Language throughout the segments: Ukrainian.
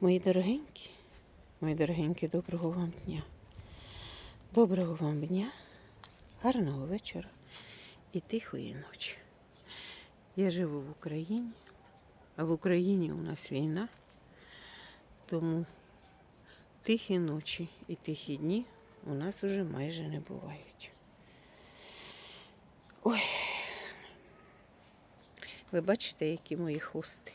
Мої дорогенькі, мої дорогенькі, доброго вам дня. Доброго вам дня, гарного вечора і тихої ночі. Я живу в Україні, а в Україні у нас війна, тому тихі ночі і тихі дні у нас уже майже не бувають. Ой, ви бачите, які мої хости.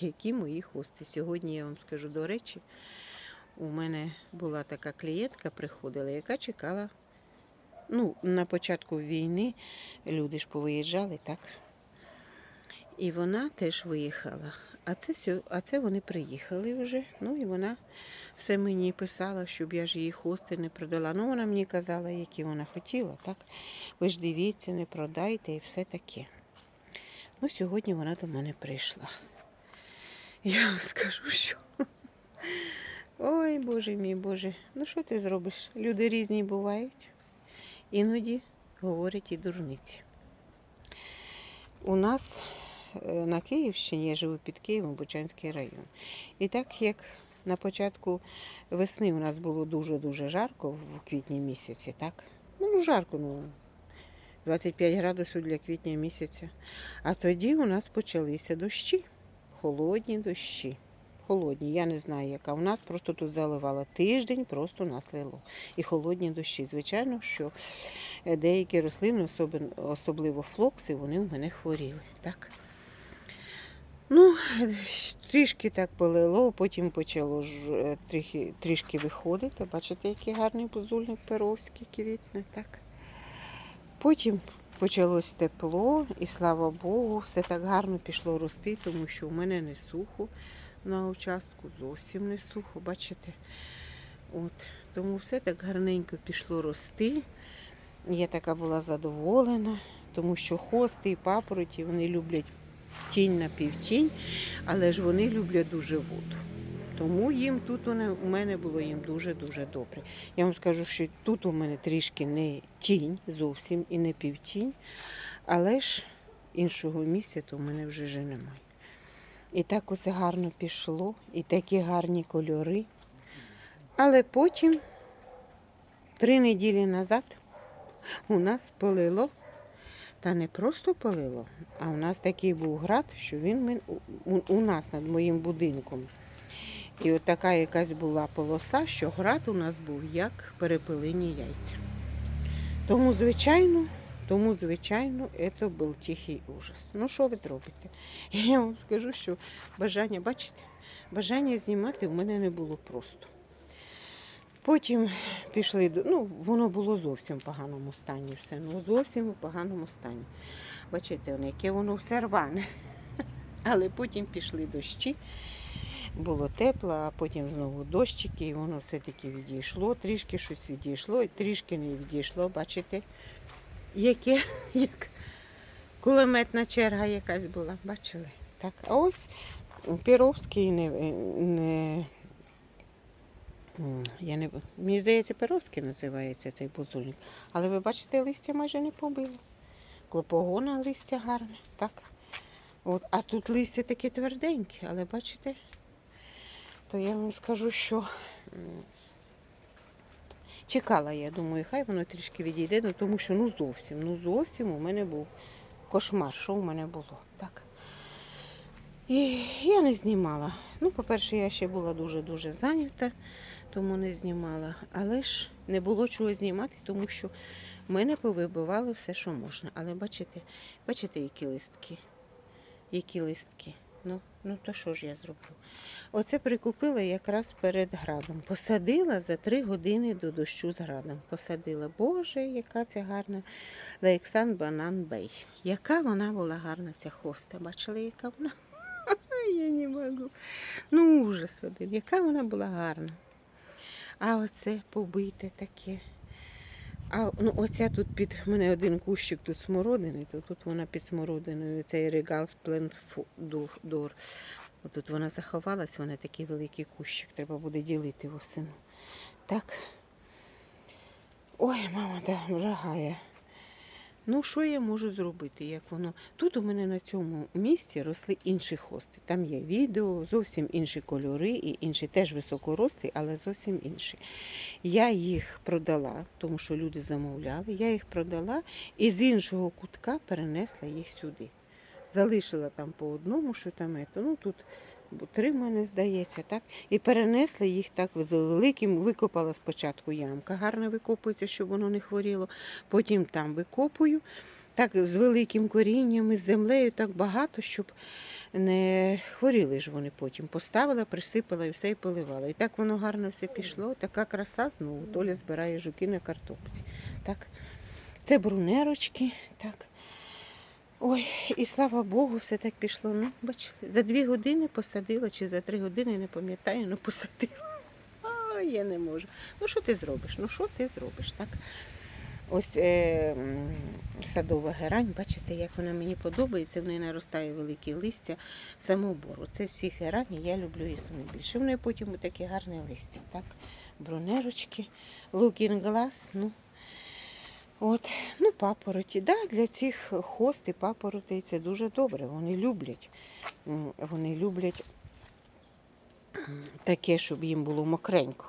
Які мої хости. Сьогодні я вам скажу до речі, у мене була така клієнтка, приходила, яка чекала. Ну, на початку війни люди ж повиїжджали, так? І вона теж виїхала. А це, а це вони приїхали вже. Ну і вона все мені писала, щоб я ж її хости не продала. Ну, вона мені казала, які вона хотіла, так? Ви ж дивіться, не продайте і все таке. Ну, сьогодні вона до мене прийшла. Я вам скажу, що. Ой, Боже мій Боже, ну що ти зробиш? Люди різні бувають. Іноді говорять і дурниці. У нас е, на Київщині, я живу під Києвом, Бучанський район. І так як на початку весни у нас було дуже-дуже жарко в квітні місяці, так? Ну, жарко, ну, 25 градусів для квітня місяця. А тоді у нас почалися дощі, холодні дощі. Холодні, я не знаю, яка. У нас просто тут заливало тиждень, просто нас лило. І холодні дощі. Звичайно, що е, деякі рослини, особливо флокси, вони в мене хворіли. Так? Ну, трішки так полило, потім почало ж е, трішки, трішки виходити. Бачите, який гарний бузульник перовський квітне, так? Потім почалось тепло, і слава Богу, все так гарно пішло рости, тому що у мене не сухо на участку, зовсім не сухо, бачите? От. Тому все так гарненько пішло рости. Я така була задоволена, тому що хости і папороті вони люблять тінь на півтінь, але ж вони люблять дуже воду. Тому їм тут у мене було їм дуже-дуже добре. Я вам скажу, що тут у мене трішки не тінь зовсім і не півтінь, але ж іншого місця то в мене вже ж немає. І так усе гарно пішло, і такі гарні кольори. Але потім, три неділі назад, у нас полило. Та не просто полило, а у нас такий був град, що він у нас над моїм будинком. І от така якась була полоса, що град у нас був як перепилені яйця. Тому, звичайно, тому, звичайно, це був тихий ужас. Ну, що ви зробите? Я вам скажу, що бажання, бачите, бажання знімати в мене не було просто. Потім пішли до. Ну, воно було зовсім в поганому стані все. Ну, зовсім у поганому стані. Бачите, яке воно все рване. Але потім пішли дощі, було тепло, а потім знову дощики, і воно все-таки відійшло, трішки щось відійшло, і трішки не відійшло. Бачите, яке, як кулеметна черга якась була. Бачили? Так, а ось Піровський не, не Я не... Мені здається, Перовський називається цей бузульник. Але ви бачите, листя майже не побило. Клопогона листя гарне, так? От, а тут листя таке тверденьке, але бачите, то я вам скажу, що чекала я, думаю, хай воно трішки відійде, ну тому що ну зовсім, ну зовсім у мене був кошмар, що у мене було. так. І я не знімала. Ну, по-перше, я ще була дуже-дуже зайнята, тому не знімала. Але ж не було чого знімати, тому що мене повибивали все, що можна. Але бачите, бачите, які листки? Які листки? Ну, ну то що ж я зроблю? Оце прикупила якраз перед градом. Посадила за три години до дощу з градом. Посадила. Боже, яка ця гарна Лейксан Банан Бей. Яка вона була гарна, ця хоста. Бачили, яка вона? Я не можу. Ну, ужас один. Яка вона була гарна. А оце побите таке. А ну, оця тут під мене один кущик тут смородини, то тут вона під смородиною, цей регал Спленддор. Отут вона заховалась, вона такий великий кущик, треба буде ділити восени. Так. Ой, мама, да, врагає. Ну, що я можу зробити? Як воно? Тут у мене на цьому місці росли інші хости. Там є відео, зовсім інші кольори і інші теж високорості, але зовсім інші. Я їх продала, тому що люди замовляли. Я їх продала і з іншого кутка перенесла їх сюди. Залишила там по одному, що там. Ну тут три в мене здається, так? І перенесла їх так з великим, викопала спочатку ямка, гарно викопується, щоб воно не хворіло. Потім там викопую, так з великим корінням, із землею, так багато, щоб не хворіли ж вони потім. Поставила, присипала і все і поливала. І так воно гарно все пішло. Така краса знову. Толя збирає жуки на картопці. Так. Це брунерочки. Так. Ой, і слава Богу, все так пішло. Ну, бач, за дві години посадила, чи за три години, не пам'ятаю, ну посадила. А, я не можу. Ну що ти зробиш? Ну що ти зробиш? так? Ось е, садова герань, бачите, як вона мені подобається, в неї наростає велике листя самобору. Це всі герані, я люблю її найбільше. В неї потім таке гарне листя. Так? Брунерочки, glass, ну. От, ну, папороті. Да, для цих хост і папороти це дуже добре. Вони люблять. Вони люблять таке, щоб їм було мокренько.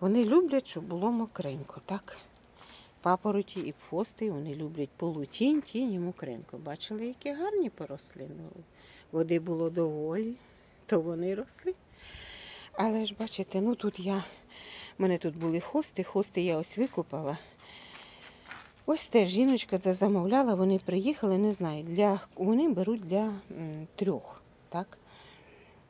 Вони люблять, щоб було мокренько, так? Папороті і фости вони люблять полутінь, тінь і мокренько. Бачили, які гарні поросли. Ну, води було доволі, то вони росли. Але ж бачите, ну тут я. У мене тут були хости, хости я ось викопала. Ось теж жіночка де замовляла, вони приїхали, не знаю, для, вони беруть для м, трьох. Так?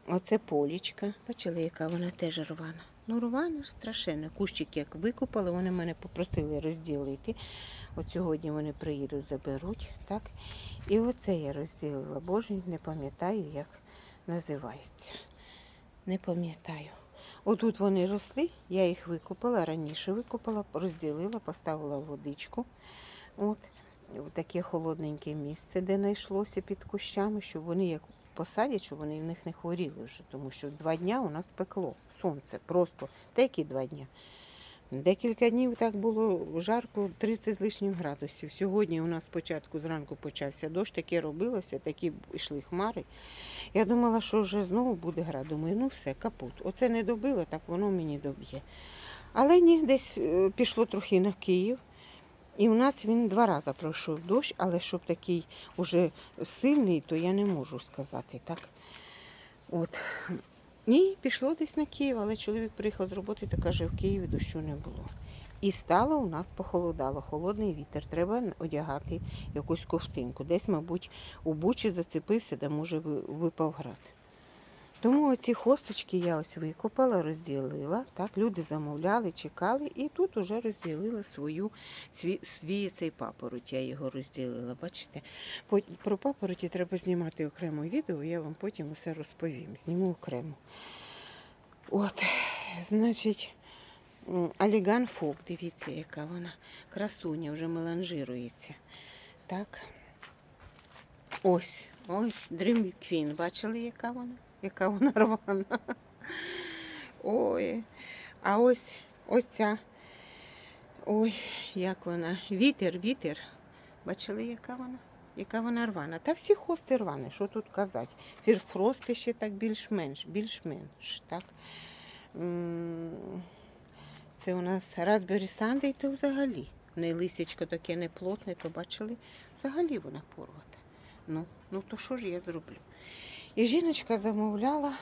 Оце полічка. Бачили, яка вона теж рвана. Ну, рвана ж страшенно. Кущик як викопали, вони мене попросили розділити. От сьогодні вони приїдуть, заберуть. Так? І оце я розділила. Боже, не пам'ятаю, як називається. Не пам'ятаю. Отут вони росли, я їх викопала, раніше викопала, розділила, поставила водичку. От. В таке холодненьке місце, де знайшлося під кущами, щоб вони як посадять, щоб вони в них не хворіли вже. Тому що два дня у нас пекло сонце. Просто такі два дня. Декілька днів так було жарко, 30 з лишнім градусів. Сьогодні у нас спочатку зранку почався дощ, таке робилося, такі йшли хмари. Я думала, що вже знову буде гра. Думаю, ну все, капут. Оце не добило, так воно мені доб'є. Але ні, десь е, пішло трохи на Київ. І у нас він два рази пройшов дощ, але щоб такий уже сильний, то я не можу сказати. так. От. Ні, пішло десь на Київ, але чоловік приїхав з роботи та каже, в Києві дощу не було. І стало у нас похолодало, холодний вітер. Треба одягати якусь ковтинку. Десь, мабуть, у бучі зацепився, де може випав град. Тому оці хосточки я ось викопала, розділила. Так, люди замовляли, чекали, і тут уже розділила свою, свій, свій цей папороть. Я його розділила. Бачите? Про папороті треба знімати окремо відео, я вам потім усе розповім. Зніму окремо. От, значить, Аліган Фок, дивіться, яка вона. Красуня вже меланжирується. Так. Ось, ось Dream Queen. Бачили, яка вона? Яка вона рвана. Ой. А ось ось ця. Ой, як вона. Вітер, вітер. Бачили, яка вона? Яка вона рвана. Та всі хости рвані, що тут казати. Фірфрости ще так більш-менш, більш-менш. Так. Це у нас Raspberry Sunday, то взагалі. В неї листячко таке неплотне, то бачили, взагалі вона порвата. Ну, ну то що ж я зроблю? І жіночка замовляла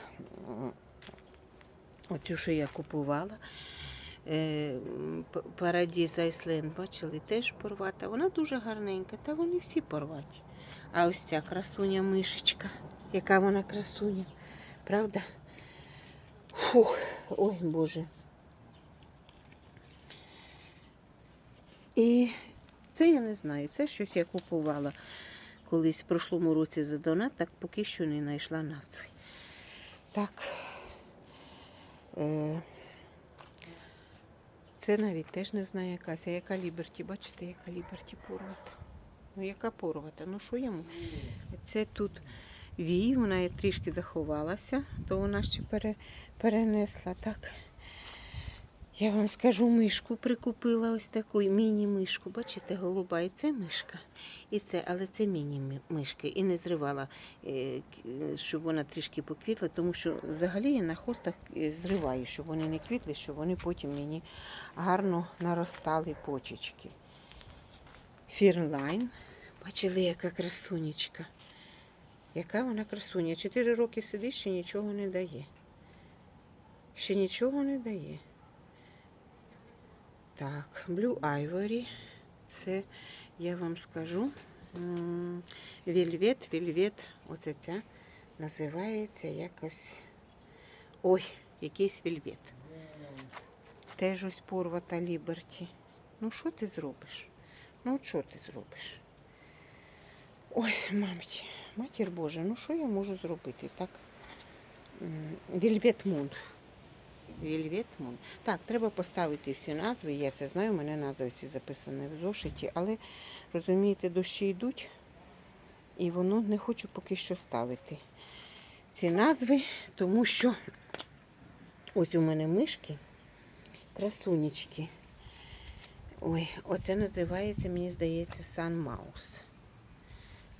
оцю, що я купувала. е, Парадіз Айсленд, бачили, теж порвата. Вона дуже гарненька, та вони всі порваті. А ось ця красуня мишечка, яка вона красуня, правда? Фух, ой Боже. І це я не знаю. Це щось я купувала колись в прошлому році за донат, так поки що не знайшла назви. Так. Е, це навіть теж не знаю якась. А яка Ліберті? Бачите, яка Ліберті порвата. Ну, яка порвата? Ну що йому? Це тут вій, вона трішки заховалася, то вона ще пере, перенесла так. Я вам скажу, мишку прикупила ось таку міні-мишку. Бачите, голуба, і це мишка, і це, але це міні-мишки. І не зривала, е, щоб вона трішки поквітла, тому що взагалі я на хостах е, зриваю, щоб вони не квітли, щоб вони потім мені гарно наростали почечки. Фірлайн. Бачили, яка красунечка. Яка вона красуня. Чотири роки сидить, ще нічого не дає. Ще нічого не дає. Так, Blue Ivory. Це я вам скажу. м, Вельвет, вельвет. Оце ця називається якось. Ой, якийсь вельвет. Теж ось порвата Ліберті. Ну, що ти зробиш? Ну, що ти зробиш? Ой, мамці, матір Божа, ну що я можу зробити? Так? Вельвет Мун. Вельвет Мун. Так, треба поставити всі назви. Я це знаю, у мене назви всі записані в зошиті, але розумієте, дощі йдуть, і воно не хочу поки що ставити ці назви, тому що ось у мене мишки, красунечки. Ой, оце називається, мені здається, Сан Маус.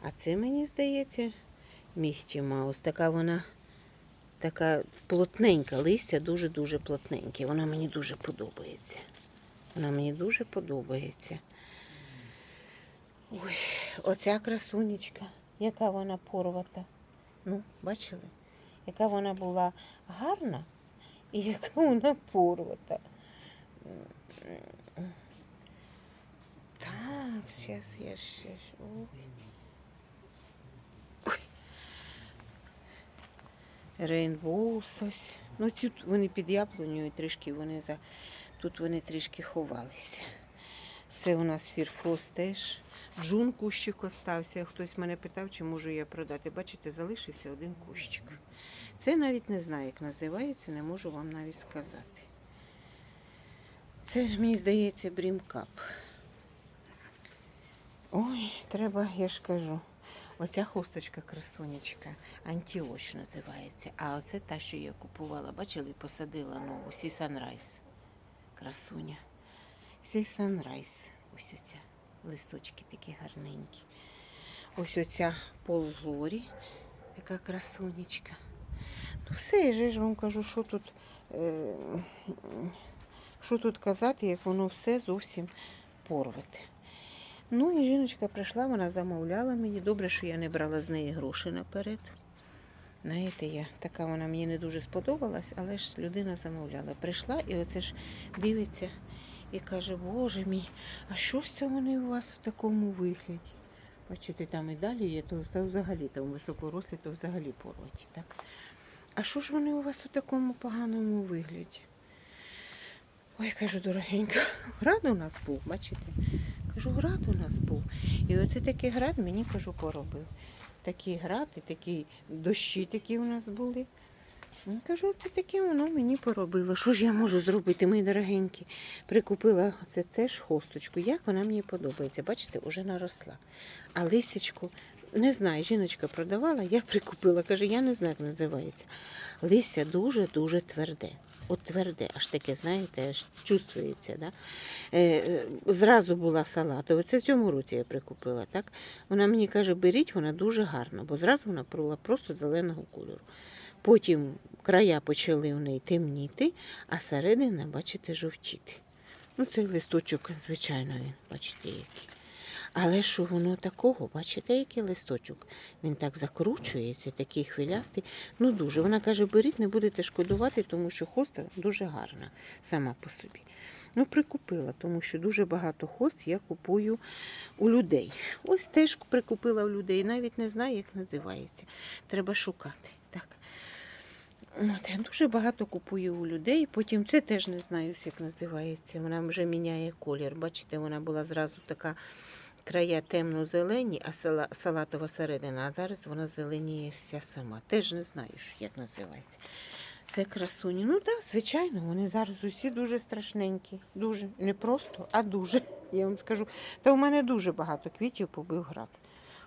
А це, мені здається, Міхті Маус. Така вона така плотненька, листя дуже-дуже плотненьке. Вона мені дуже подобається. Вона мені дуже подобається. Ой, оця красунечка, яка вона порвата. Ну, бачили? Яка вона була гарна і яка вона порвата. Так, зараз я ще. Ой. Рейнбоус ось. Ну, ці вони під яблунею трішки вони за. Тут вони трішки ховалися. Це у нас фірфрост теж. Джун кущик остався. Хтось мене питав, чи можу я продати. Бачите, залишився один кущик. Це навіть не знаю, як називається, не можу вам навіть сказати. Це, мені здається, брімкап. Ой, треба, я ж кажу. Оця хусточка красунечка, антіоч називається. А оце та, що я купувала, бачили, посадила нову, Сі Санрайз. Красуня. Сі Санрайз. Ось оця. Листочки такі гарненькі. Ось оця ползорі, така красунечка. Ну все, я ж вам кажу, що тут, е, що тут казати, як воно все зовсім порвате. Ну і жіночка прийшла, вона замовляла мені. Добре, що я не брала з неї гроші наперед. Знаєте, я така вона мені не дуже сподобалась, але ж людина замовляла. Прийшла і оце ж дивиться і каже, Боже мій, а що ж це вони у вас в такому вигляді? Бачите, там і далі є, то, то взагалі там високорослі, то взагалі порваті. Так? А що ж вони у вас у такому поганому вигляді? Ой, кажу, дорогенька, град у нас був, бачите? Кажу, град у нас був. І оце такий град мені кажу, поробив. Такий град і такі дощі такі у нас були. Кажу, це таке воно мені поробило. Що ж я можу зробити, мої дорогенькі? Прикупила це теж хосточку. Як вона мені подобається. Бачите, вже наросла. А лисичку, не знаю, жіночка продавала, я прикупила. Каже, я не знаю, як називається. Листя дуже-дуже тверде. От тверде, аж таке, знаєте, аж чувствується. Да? Е, е, зразу була салатова. Це в цьому році я прикупила. Так? Вона мені каже, беріть, вона дуже гарна, бо зразу вона була просто зеленого кольору. Потім края почали в неї темніти, а середина, бачите, жовтіти. Ну, цей листочок, звичайно, він, бачите, який. Але що воно такого, бачите, який листочок? Він так закручується, такий хвилястий. Ну дуже. Вона каже, беріть, не будете шкодувати, тому що хоста дуже гарна сама по собі. Ну, прикупила, тому що дуже багато хост я купую у людей. Ось теж прикупила у людей, навіть не знаю, як називається. Треба шукати. Так. От, я дуже багато купую у людей. Потім це теж не знаю, як називається. Вона вже міняє колір. Бачите, вона була зразу така края темно-зелені, а сала- салатова середина, а зараз вона зеленіє вся сама. Теж не знаю, як називається. Це красуні. Ну так, звичайно, вони зараз усі дуже страшненькі. Дуже. Не просто, а дуже. Я вам скажу. Та у мене дуже багато квітів побив град.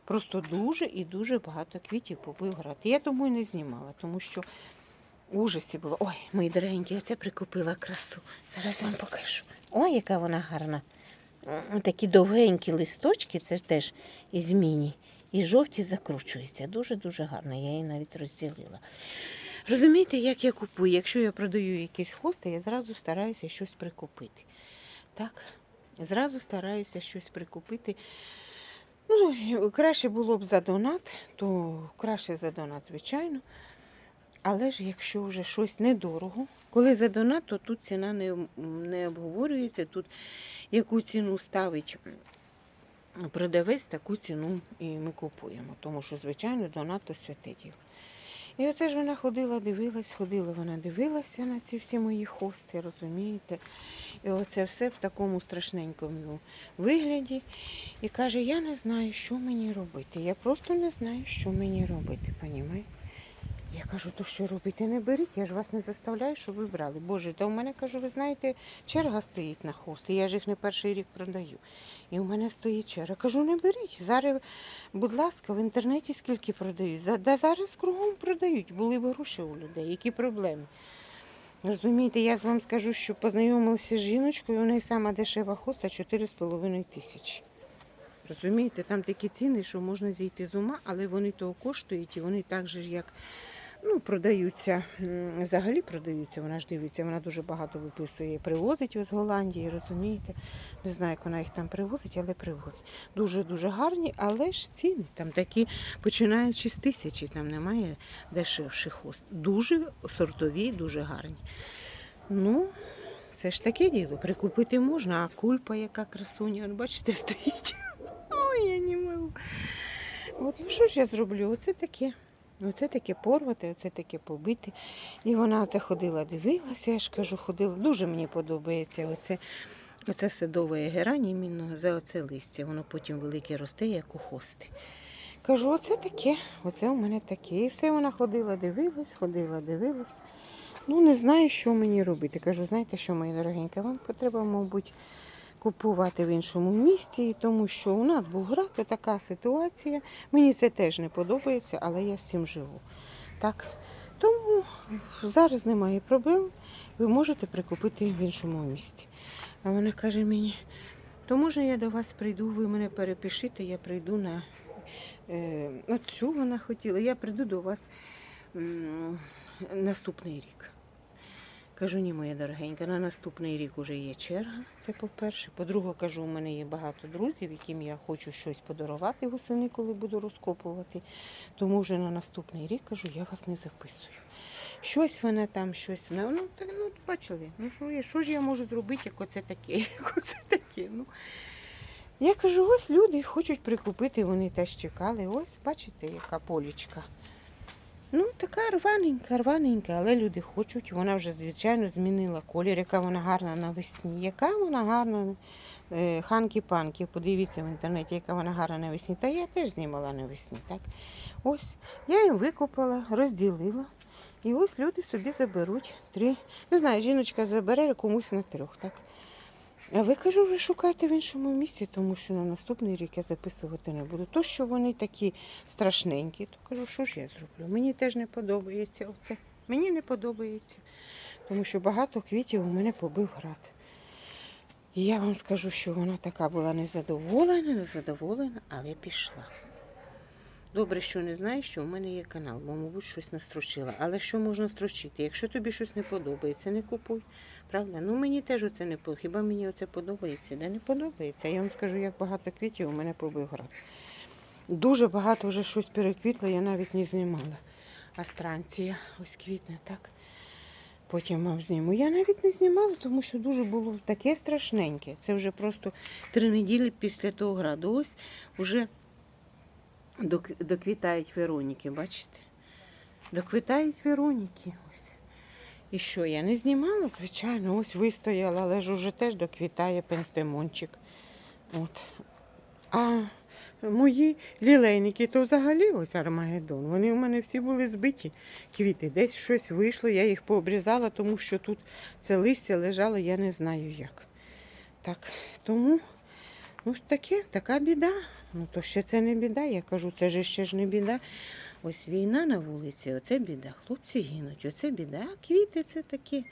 Просто дуже і дуже багато квітів побив град. Я тому і не знімала, тому що ужасі було. Ой, мої дорогенькі, я це прикупила красу. Зараз вам покажу. Ой, яка вона гарна. Такі довгенькі листочки, це ж теж із міні. І жовті закручуються. Дуже-дуже гарно. Я її навіть розділила. Розумієте, як я купую? Якщо я продаю якісь хости, я зразу стараюся щось прикупити. Так? Зразу стараюся щось прикупити. Ну, краще було б за донат, то краще за донат, звичайно. Але ж якщо вже щось недорого, коли за донат, то тут ціна не, не обговорюється. Тут яку ціну ставить продавець, таку ціну і ми купуємо. Тому що, звичайно, донат то святе діло. І оце ж вона ходила, дивилась, ходила, вона дивилася на ці всі мої хости, розумієте? І оце все в такому страшненькому вигляді. І каже, я не знаю, що мені робити. Я просто не знаю, що мені робити, понімаєте? Я кажу, то що робити? Не беріть, я ж вас не заставляю, щоб ви брали. Боже, та у мене кажу, ви знаєте, черга стоїть на хости. Я ж їх не перший рік продаю. І у мене стоїть черга. Кажу, не беріть. Зараз, будь ласка, в інтернеті скільки продають. Да зараз кругом продають. Були б гроші у людей. Які проблеми? Розумієте, я вам скажу, що познайомилася з жіночкою, у неї сама дешева хоста 4,5 тисячі. Розумієте, там такі ціни, що можна зійти з ума, але вони того коштують і вони так же як ну, продаються, взагалі продаються, вона ж дивиться, вона дуже багато виписує, привозить з Голландії, розумієте? Не знаю, як вона їх там привозить, але привозить. Дуже-дуже гарні, але ж ціни там такі, починаючи з тисячі, там немає дешевших хост. Дуже сортові, дуже гарні. Ну, це ж таке діло. Прикупити можна, а кульпа, яка красуня, бачите, стоїть. Ой, я не можу. От ну що ж я зроблю? Оце таке. Оце таке порвати, оце таке побити. І вона оце ходила, дивилася, я ж кажу, ходила. Дуже мені подобається оце, оце садове герань, іменно за оце листя. Воно потім велике росте, як у хости. Кажу, оце таке, оце у мене таке. І все вона ходила, дивилась, ходила, дивилась. Ну, не знаю, що мені робити. Кажу, знаєте що, мої дорогенькі, вам треба, мабуть, купувати в іншому місті, тому що у нас був град, то така ситуація. Мені це теж не подобається, але я з цим живу. Так, тому зараз немає проблем. Ви можете прикупити в іншому місті. А вона каже мені, то може я до вас прийду, ви мене перепишите, я прийду на е, цю вона хотіла, я прийду до вас м, наступний рік. Кажу, ні, моя дорогенька, на наступний рік уже є черга. Це по-перше. По-друге, кажу, у мене є багато друзів, яким я хочу щось подарувати восени, коли буду розкопувати. Тому вже на наступний рік кажу, я вас не записую. Щось вона там, щось вона. Ну, так, ну бачили, ну що, я, що ж я можу зробити, як оце таке, як оце таке. Ну. Я кажу, ось люди хочуть прикупити, вони теж чекали. Ось, бачите, яка полічка. Ну, така рваненька, рваненька, але люди хочуть. Вона вже, звичайно, змінила колір, яка вона гарна навесні. Яка вона гарна е, ханкі-панкі. Подивіться в інтернеті, яка вона гарна навесні. Та я теж знімала навесні. Так? Ось я їм викопала, розділила. І ось люди собі заберуть три. Не знаю, жіночка забере комусь на трьох. так? А ви кажу, ви шукайте в іншому місці, тому що на наступний рік я записувати не буду. То, що вони такі страшненькі, то кажу, що ж я зроблю? Мені теж не подобається оце. Мені не подобається, тому що багато квітів у мене побив град. І я вам скажу, що вона така була незадоволена, незадоволена, але пішла. Добре, що не знаю, що в мене є канал, бо, мабуть, щось настрочила. Але що можна строчити? Якщо тобі щось не подобається, не купуй. Правда? Ну мені теж оце не подобається. Хіба мені оце подобається? Де не подобається. Я вам скажу, як багато квітів у мене побив град. Дуже багато вже щось переквітло, я навіть не знімала. Астранція, ось квітне, так. Потім вам зніму. Я навіть не знімала, тому що дуже було таке страшненьке. Це вже просто три неділі після того граду. Ось вже доквітають Вероніки, бачите? Доквітають Вероніки. І що, я не знімала, звичайно, ось вистояла, але ж уже теж доквітає пенстемончик. От. А мої лілейники, то взагалі ось Армагеддон. Вони у мене всі були збиті квіти. Десь щось вийшло, я їх пообрізала, тому що тут це листя лежало, я не знаю як. Так, тому ну, таке, така біда. Ну то ще це не біда. Я кажу, це ж ще ж не біда. Ось війна на вулиці, оце біда. Хлопці гинуть, оце біда. А квіти це такі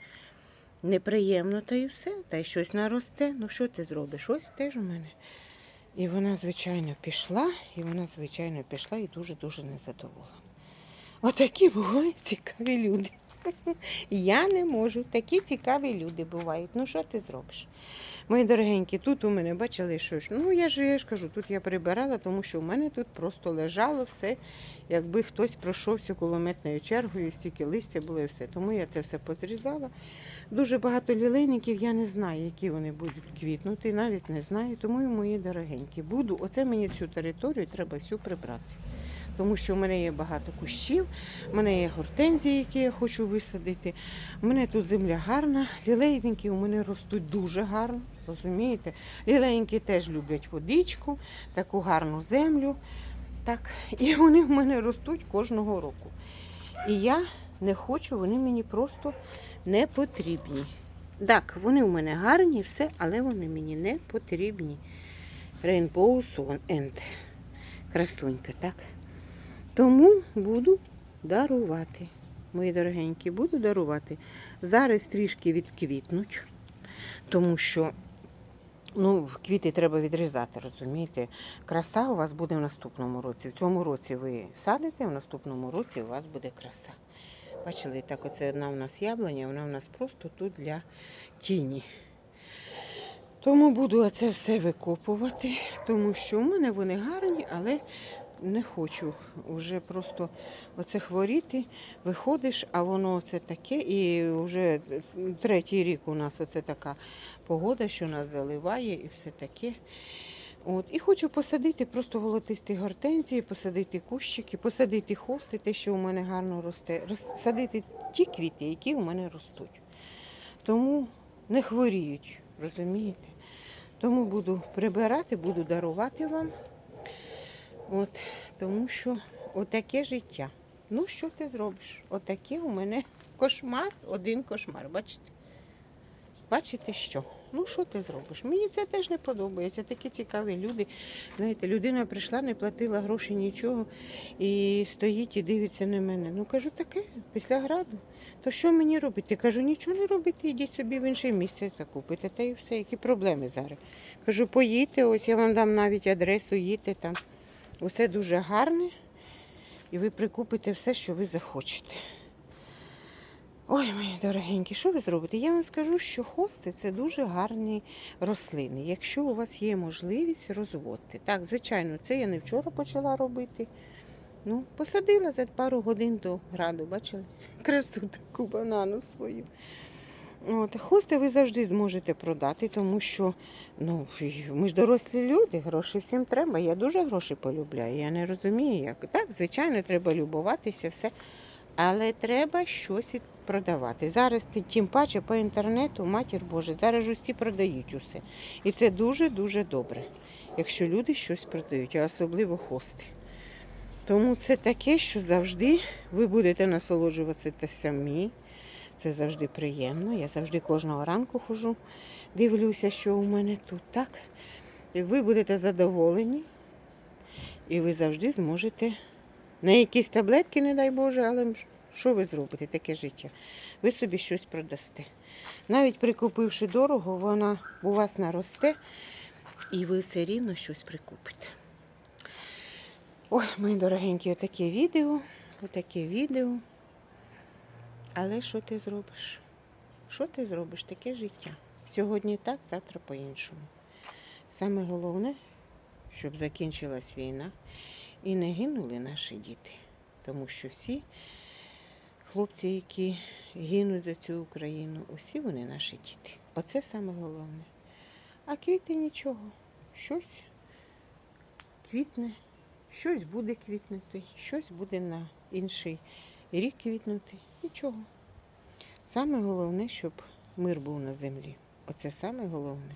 неприємно, та й все. Та й щось наросте. Ну що ти зробиш? Ось теж у мене. І вона, звичайно, пішла, і вона, звичайно, пішла і дуже-дуже незадоволена. Отакі бувають цікаві люди. Я не можу. Такі цікаві люди бувають. Ну що ти зробиш? Мої дорогенькі, тут у мене бачили, що ж. Ну я ж я ж кажу, тут я прибирала, тому що у мене тут просто лежало все, якби хтось пройшовся кулеметною чергою, стільки листя було і все. Тому я це все позрізала. Дуже багато лілейників, я не знаю, які вони будуть квітнути, навіть не знаю. Тому мої дорогенькі. Буду, оце мені цю територію треба всю прибрати. Тому що в мене є багато кущів, в мене є гортензії, які я хочу висадити. У мене тут земля гарна, лілейники у мене ростуть дуже гарно, розумієте? Лілейники теж люблять водичку, таку гарну землю. Так, і вони в мене ростуть кожного року. І я не хочу, вони мені просто не потрібні. Так, вони у мене гарні, все, але вони мені не потрібні. Rainbow Sun End. Красунька, так? Тому буду дарувати. Мої дорогенькі, буду дарувати. Зараз трішки відквітнуть, тому що ну, квіти треба відрізати, розумієте? Краса у вас буде в наступному році. В цьому році ви садите, в наступному році у вас буде краса. Бачили, так оце одна у нас яблуня, вона у нас просто тут для тіні. Тому буду це все викопувати, тому що у мене вони гарні, але не хочу вже просто оце хворіти, виходиш, а воно це таке, і вже третій рік у нас оце така погода, що нас заливає і все таке. От. І хочу посадити просто волотисті гортензії, посадити кущики, посадити хости, те, що у мене гарно росте, розсадити ті квіти, які у мене ростуть. Тому не хворіють, розумієте? Тому буду прибирати, буду дарувати вам. От, тому що отаке життя. Ну, що ти зробиш? Отаке у мене кошмар, один кошмар. Бачите? Бачите що? Ну, що ти зробиш? Мені це теж не подобається. Такі цікаві люди. Знаєте, людина прийшла, не платила гроші, нічого, і стоїть і дивиться на мене. Ну, кажу, таке, після граду. То що мені робити? Кажу, нічого не робити, йдіть собі в інше місце та купите, та і все. Які проблеми зараз? Кажу, поїдьте, ось я вам дам навіть адресу, їдьте там. Усе дуже гарне, і ви прикупите все, що ви захочете. Ой, мої дорогенькі, що ви зробите? Я вам скажу, що хости це дуже гарні рослини. Якщо у вас є можливість, розводьте. Так, звичайно, це я не вчора почала робити. Ну, посадила за пару годин до граду, бачили? Красу таку банану свою. От, хости ви завжди зможете продати, тому що ну, ми ж дорослі люди, гроші всім треба. Я дуже гроші полюбляю. Я не розумію, як. Так, звичайно, треба любуватися, все. Але треба щось продавати. Зараз тим паче по інтернету, матір Боже, зараз ж усі продають усе. І це дуже-дуже добре, якщо люди щось продають, а особливо хости. Тому це таке, що завжди ви будете насолоджуватися самі. Це завжди приємно. Я завжди кожного ранку хожу, дивлюся, що у мене тут так. І ви будете задоволені, і ви завжди зможете на якісь таблетки, не дай Боже, але що ви зробите, таке життя? Ви собі щось продасте. Навіть прикупивши дорого, вона у вас наросте, і ви все рівно щось прикупите. Ой, мої дорогенькі, отаке відео, отаке відео. Але що ти зробиш? Що ти зробиш? Таке життя. Сьогодні так, завтра по-іншому. Саме головне, щоб закінчилась війна і не гинули наші діти. Тому що всі хлопці, які гинуть за цю Україну, усі вони наші діти. Оце саме головне. А квіти нічого. Щось квітне, щось буде квітнути, щось буде на інший рік квітнути. Нічого. Саме головне, щоб мир був на землі. Оце саме головне.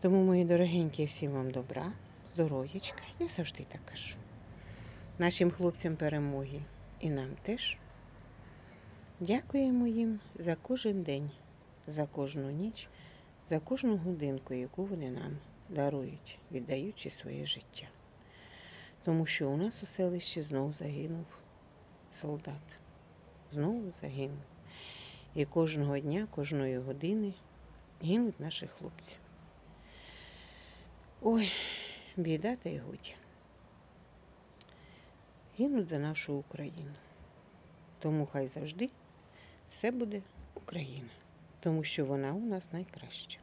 Тому, мої дорогенькі, всім вам добра, здоров'ячка. Я завжди так кажу. Нашим хлопцям перемоги і нам теж. Дякуємо їм за кожен день, за кожну ніч, за кожну годинку, яку вони нам дарують, віддаючи своє життя. Тому що у нас у селищі знову загинув солдат. Знову загинув. І кожного дня, кожної години гинуть наші хлопці. Ой, біда та й годі. Гинуть за нашу Україну. Тому хай завжди все буде Україна. Тому що вона у нас найкраща.